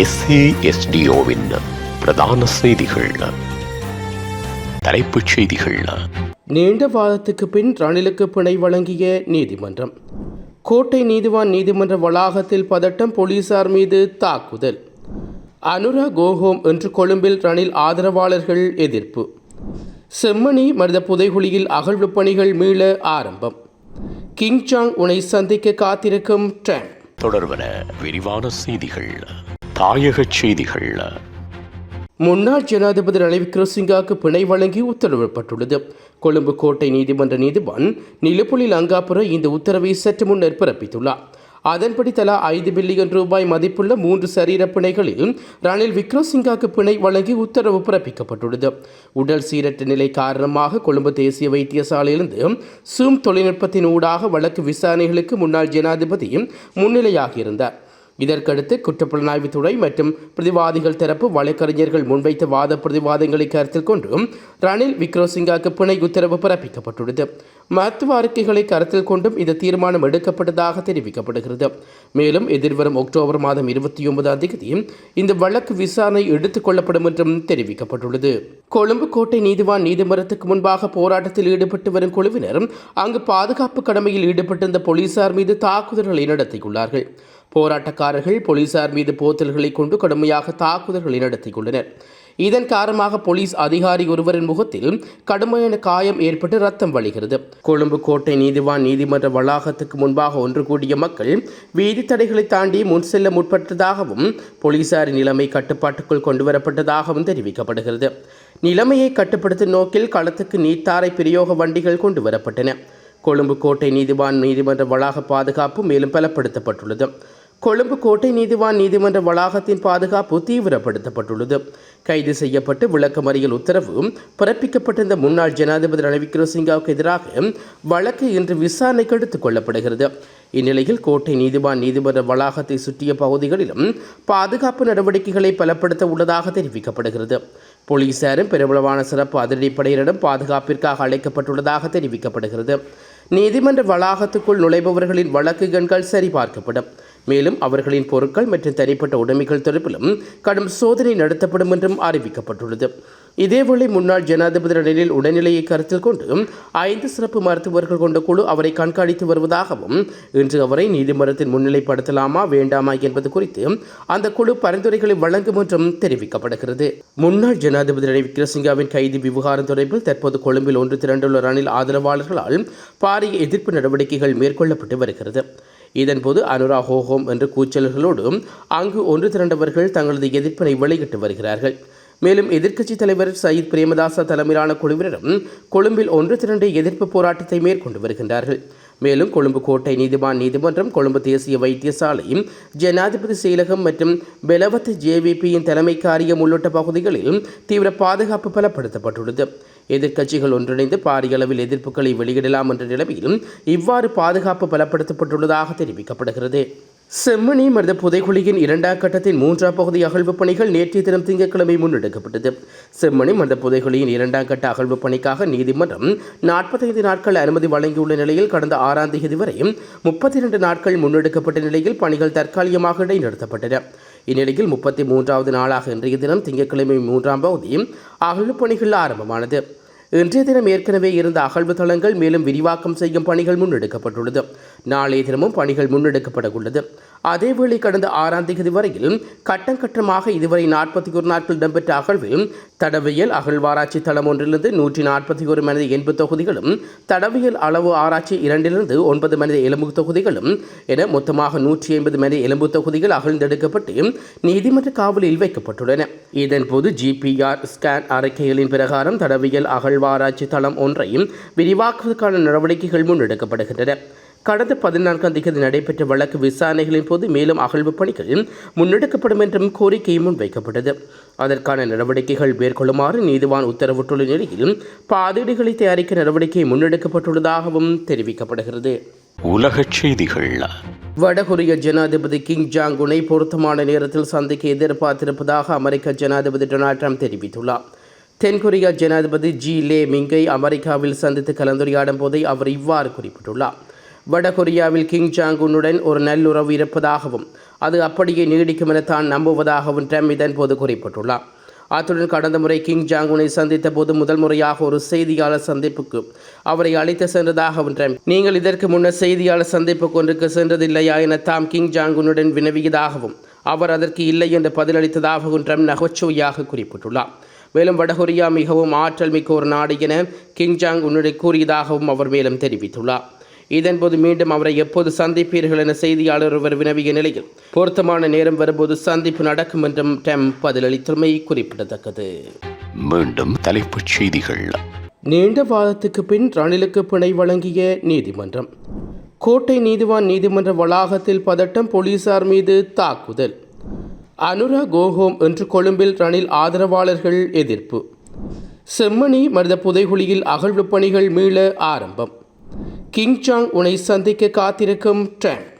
எஸ்ஏஎஸ்டிஓவின் பிரதான செய்திகள். தலைப்புச் செய்திகள். நீண்ட வாதத்துக்கு பின் ரணிலுக்கு பிணை வழங்கிய நீதிமன்றம். கோட்டை நீதிவான் நீதிமன்ற வளாகத்தில் பதட்டம் போலீசார் மீது தாக்குதல். அனுரா கோஹோம் என்று கொழும்பில் ரணில் ஆதரவாளர்கள் எதிர்ப்பு. செம்மணி மருத புதைகுழியில் அகழ்வு பணிகள் மீள ஆரம்பம். கிங்சாங் உனை சந்திக்க காத்திருக்கும் ட்ரம்ப். தொடர்வன விரிவான செய்திகள். தாயக செய்திகள் முன்னாள் ஜனாதிபதி ரணில் விக்ரமசிங்காவுக்கு பிணை வழங்கி உத்தரவிடப்பட்டுள்ளது. கொழும்பு கோட்டை நீதிமன்ற நீதிபன் நிலுப்புலி லங்காபுர இந்த உத்தரவை சற்று முன்னர் பிறப்பித்துள்ளார். அதன்படி தலா ஐந்து பில்லியன் ரூபாய் மதிப்புள்ள மூன்று சரீர பிணைகளில் ரணில் விக்ரமசிங்காவுக்கு பிணை வழங்கி உத்தரவு பிறப்பிக்கப்பட்டுள்ளது. உடல் சீரற்ற நிலை காரணமாக கொழும்பு தேசிய வைத்தியசாலையிலிருந்து சூம் தொழில்நுட்பத்தின் ஊடாக வழக்கு விசாரணைகளுக்கு முன்னாள் ஜனாதிபதி முன்னிலையாகியிருந்தார். இதற்கடுத்து குற்றப்புலனாய்வுத்துறை மற்றும் பிரதிவாதிகள் தரப்பு வழக்கறிஞர்கள் முன்வைத்த வாத பிரதிவாதங்களை கருத்தில் கொண்டு ரணில் விக்ரோசிங்காக்கு பிணை உத்தரவு பிறப்பிக்கப்பட்டுள்ளது. மருத்துவ அறிக்கைகளை கருத்தில் கொண்டும் இந்த தீர்மானம் எடுக்கப்பட்டதாக தெரிவிக்கப்படுகிறது. மேலும் எதிர்வரும் அக்டோபர் மாதம் இருபத்தி ஒன்பதாம் தேதி இந்த வழக்கு விசாரணை எடுத்துக் கொள்ளப்படும் என்றும் தெரிவிக்கப்பட்டுள்ளது. கொழும்பு கோட்டை நீதிவான் நீதிமன்றத்துக்கு முன்பாக போராட்டத்தில் ஈடுபட்டு வரும் குழுவினர் அங்கு பாதுகாப்பு கடமையில் ஈடுபட்டிருந்த போலீசார் மீது தாக்குதல்களை நடத்தியுள்ளார்கள். போராட்டக்காரர்கள் போலீசார் மீது போத்தல்களை கொண்டு கடுமையாக தாக்குதல்களை நடத்தியுள்ளனர் இதன் காரணமாக போலீஸ் அதிகாரி ஒருவரின் முகத்தில் கடுமையான காயம் ஏற்பட்டு ரத்தம் வழிகிறது. கொழும்பு கோட்டை நீதிவான் நீதிமன்ற வளாகத்துக்கு முன்பாக ஒன்று கூடிய மக்கள் வீதி தடைகளை தாண்டி முன் செல்ல முற்பட்டதாகவும் போலீசாரின் நிலைமை கட்டுப்பாட்டுக்குள் கொண்டுவரப்பட்டதாகவும் தெரிவிக்கப்படுகிறது. நிலைமையை கட்டுப்படுத்தும் நோக்கில் களத்துக்கு நீத்தாரை பிரயோக வண்டிகள் கொண்டு வரப்பட்டன கொழும்பு கோட்டை நீதிவான் நீதிமன்ற வளாக பாதுகாப்பு மேலும் பலப்படுத்தப்பட்டுள்ளது. கொழும்பு கோட்டை நீதிவான் நீதிமன்ற வளாகத்தின் பாதுகாப்பு தீவிரப்படுத்தப்பட்டுள்ளது. கைது செய்யப்பட்டு விளக்கமறியல் உத்தரவு பிறப்பிக்கப்பட்டிருந்த முன்னாள் ஜனாதிபதி ரணில் விக்ரமசிங்காவுக்கு எதிராக வழக்கு இன்று விசாரணைக்கு எடுத்துக் கொள்ளப்படுகிறது. இந்நிலையில் கோட்டை நீதிவான் நீதிமன்ற வளாகத்தை சுற்றிய பகுதிகளிலும் பாதுகாப்பு நடவடிக்கைகளை பலப்படுத்த உள்ளதாக தெரிவிக்கப்படுகிறது. போலீசாரும் பெருமளவான சிறப்பு அதிரடிப்படையினரும் பாதுகாப்பிற்காக அழைக்கப்பட்டுள்ளதாக தெரிவிக்கப்படுகிறது. நீதிமன்ற வளாகத்துக்குள் நுழைபவர்களின் வழக்கு கண்கள் சரிபார்க்கப்படும். மேலும் அவர்களின் பொருட்கள் மற்றும் தனிப்பட்ட உடைமைகள் தொடர்பிலும் கடும் சோதனை நடத்தப்படும் என்றும் அறிவிக்கப்பட்டுள்ளது. இதேவேளை முன்னாள் ஜனாதிபதி ரணிலில் உடல்நிலையை கருத்தில் கொண்டு ஐந்து சிறப்பு மருத்துவர்கள் கொண்ட குழு அவரை கண்காணித்து வருவதாகவும் இன்று அவரை நீதிமன்றத்தில் முன்னிலைப்படுத்தலாமா வேண்டாமா என்பது குறித்து அந்த குழு பரிந்துரைகளை வழங்கும் என்றும் தெரிவிக்கப்படுகிறது. முன்னாள் ஜனாதிபதி ரணில் விக்ரமசிங்காவின் கைது விவகாரம் தொடர்பில் தற்போது கொழும்பில் ஒன்று திரண்டுள்ள ரணில் ஆதரவாளர்களால் பாரிய எதிர்ப்பு நடவடிக்கைகள் மேற்கொள்ளப்பட்டு வருகிறது. இதன்போது அனுரா ஹோஹோம் என்ற கூச்சல்களோடு அங்கு ஒன்று திரண்டவர்கள் தங்களது எதிர்ப்பினை வெளியிட்டு வருகிறார்கள். மேலும் எதிர்க்கட்சித் தலைவர் சயித் பிரேமதாச தலைமையிலான குழுவினரும் கொழும்பில் ஒன்று திரண்டு எதிர்ப்பு போராட்டத்தை மேற்கொண்டு வருகின்றார்கள். மேலும் கொழும்பு கோட்டை நீதிவான் நீதிமன்றம் கொழும்பு தேசிய வைத்தியசாலை ஜனாதிபதி செயலகம் மற்றும் பெலவத் ஜேவிபியின் தலைமை காரியம் உள்ளிட்ட பகுதிகளில் தீவிர பாதுகாப்பு பலப்படுத்தப்பட்டுள்ளது. எதிர்க்கட்சிகள் ஒன்றிணைந்து பாரிய அளவில் எதிர்ப்புகளை வெளியிடலாம் என்ற நிலைமையில் இவ்வாறு பாதுகாப்பு பலப்படுத்தப்பட்டுள்ளதாக தெரிவிக்கப்படுகிறது. செம்மணி மருத புதைக்குழியின் இரண்டாம் கட்டத்தின் மூன்றாம் பகுதி அகழ்வு பணிகள் நேற்றைய தினம் திங்கட்கிழமை முன்னெடுக்கப்பட்டது. செம்மணி மருத புதைக்குழியின் இரண்டாம் கட்ட அகழ்வு பணிக்காக நீதிமன்றம் நாற்பத்தைந்து நாட்கள் அனுமதி வழங்கியுள்ள நிலையில் கடந்த ஆறாம் தேதி வரை முப்பத்தி இரண்டு நாட்கள் முன்னெடுக்கப்பட்ட நிலையில் பணிகள் தற்காலிகமாக இடைநிறுத்தப்பட்டன. இந்நிலையில் முப்பத்தி மூன்றாவது நாளாக இன்றைய தினம் திங்கட்கிழமை மூன்றாம் பகுதி அகழ்வு பணிகள் ஆரம்பமானது. இன்றைய தினம் ஏற்கனவே இருந்த அகழ்வு தளங்கள் மேலும் விரிவாக்கம் செய்யும் பணிகள் முன்னெடுக்கப்பட்டுள்ளது. நாளைய தினமும் பணிகள் முன்னெடுக்கப்பட உள்ளது அதேவேளை கடந்த ஆறாம் தேதி வரையில் கட்டம் கட்டமாக இதுவரை நாற்பத்தி ஒரு நாட்கள் இடம்பெற்ற அகழ்வில் தடவியல் அகழ்வாராய்ச்சி தளம் ஒன்றிலிருந்து நூற்றி நாற்பத்தி ஒரு மனித எண்பது தொகுதிகளும் தடவியல் அளவு ஆராய்ச்சி இரண்டிலிருந்து ஒன்பது மனித எலும்பு தொகுதிகளும் என மொத்தமாக நூற்றி ஐம்பது மனித எலும்பு தொகுதிகள் அகழ்ந்தெடுக்கப்பட்டு நீதிமன்ற காவலில் வைக்கப்பட்டுள்ளன. இதன்போது ஜிபிஆர் ஸ்கேன் அறிக்கைகளின் பிரகாரம் தடவியல் அகழ்வாராய்ச்சி தளம் ஒன்றையும் விரிவாக்குவதற்கான நடவடிக்கைகள் முன்னெடுக்கப்படுகின்றன கடந்த பதினான்காம் தேதி நடைபெற்ற வழக்கு விசாரணைகளின் போது மேலும் அகழ்வு பணிகள் முன்னெடுக்கப்படும் என்றும் கோரிக்கை முன்வைக்கப்பட்டது. அதற்கான நடவடிக்கைகள் மேற்கொள்ளுமாறு நீதிவான் உத்தரவிட்டுள்ள நிலையில் பாதீடுகளை தயாரிக்க நடவடிக்கை முன்னெடுக்கப்பட்டுள்ளதாகவும் தெரிவிக்கப்படுகிறது. உலகச் செய்திகள். வடகொரிய ஜனாதிபதி கிங் ஜாங் உனை பொருத்தமான நேரத்தில் சந்திக்க எதிர்பார்த்திருப்பதாக அமெரிக்க ஜனாதிபதி டொனால்ட் ட்ரம்ப் தெரிவித்துள்ளார். தென்கொரியா ஜனாதிபதி ஜி லே மிங்கை அமெரிக்காவில் சந்தித்து கலந்துரையாடும் போதே அவர் இவ்வாறு குறிப்பிட்டுள்ளார். வடகொரியாவில் கிங் ஜாங்குனுடன் ஒரு நல்லுறவு இருப்பதாகவும் அது அப்படியே நீடிக்கும் என தான் நம்புவதாகவும் ட்ரம்ப் இதன்போது குறிப்பிட்டுள்ளார். அத்துடன் கடந்த முறை கிங் ஜாங்குனை சந்தித்த போது முதல் முறையாக ஒரு செய்தியாளர் சந்திப்புக்கு அவரை அழைத்து சென்றதாகவும் ட்ரம்ப் நீங்கள் இதற்கு முன்னர் செய்தியாளர் சந்திப்புக்கு ஒன்றுக்கு சென்றதில்லையா என தாம் கிங் ஜாங்குனுடன் வினவியதாகவும் அவர் அதற்கு இல்லை என்று பதிலளித்ததாகவும் ட்ரம்ப் நகைச்சுவையாக குறிப்பிட்டுள்ளார். மேலும் வடகொரியா மிகவும் ஆற்றல் மிக்க ஒரு நாடு என கிங் ஜாங் உன்னுடைய கூறியதாகவும் அவர் மேலும் தெரிவித்துள்ளார். இதன்போது மீண்டும் அவரை எப்போது சந்திப்பீர்கள் என செய்தியாளர் ஒருவர் வினவிய நிலையில் பொருத்தமான நேரம் வரும்போது சந்திப்பு நடக்கும் என்றும் டெம் பதிலளித்துள்ளமை குறிப்பிடத்தக்கது. மீண்டும் தலைப்புச் செய்திகள். நீண்ட வாதத்துக்கு பின் ரணிலுக்கு பிணை வழங்கிய நீதிமன்றம். கோட்டை நீதிவான் நீதிமன்ற வளாகத்தில் பதட்டம் போலீசார் மீது தாக்குதல். அனுரா கோஹோம் என்று கொழும்பில் ரணில் ஆதரவாளர்கள் எதிர்ப்பு. செம்மணி மருத புதைகுழியில் அகழ்வு பணிகள் மீள ஆரம்பம். கிங் சாங் உனை சந்திக்க காத்திருக்கும் ட்ரம்ப்.